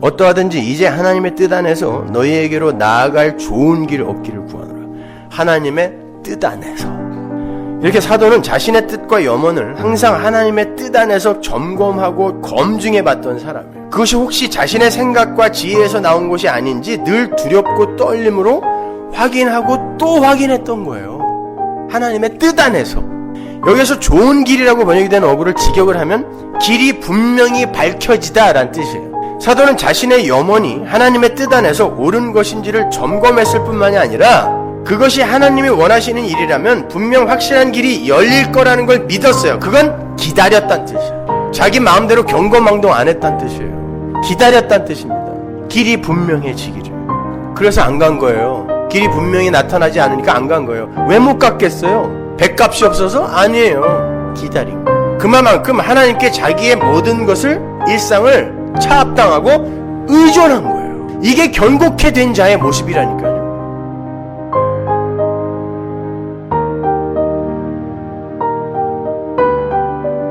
어떠하든지 이제 하나님의 뜻 안에서 너희에게로 나아갈 좋은 길을 얻기를 구하노라. 하나님의 뜻 안에서. 이렇게 사도는 자신의 뜻과 염원을 항상 하나님의 뜻 안에서 점검하고 검증해 봤던 사람이에요. 그것이 혹시 자신의 생각과 지혜에서 나온 것이 아닌지 늘 두렵고 떨림으로 확인하고 또 확인했던 거예요. 하나님의 뜻 안에서. 여기서 좋은 길이라고 번역이 된 어구를 직역을 하면 길이 분명히 밝혀지다라는 뜻이에요. 사도는 자신의 염원이 하나님의 뜻 안에서 옳은 것인지를 점검했을 뿐만이 아니라 그것이 하나님이 원하시는 일이라면 분명 확실한 길이 열릴 거라는 걸 믿었어요. 그건 기다렸다는 뜻이에요. 자기 마음대로 경거망동 안 했다는 뜻이에요. 기다렸다는 뜻입니다. 길이 분명해지기를. 그래서 안 간 거예요. 길이 분명히 나타나지 않으니까 안 간 거예요. 왜 못 갔겠어요? 백값이 없어서? 아니에요. 기다린 거예요. 그만큼 하나님께 자기의 모든 것을, 일상을 차압당하고 의존한 거예요. 이게 결국해 된 자의 모습이라니까요.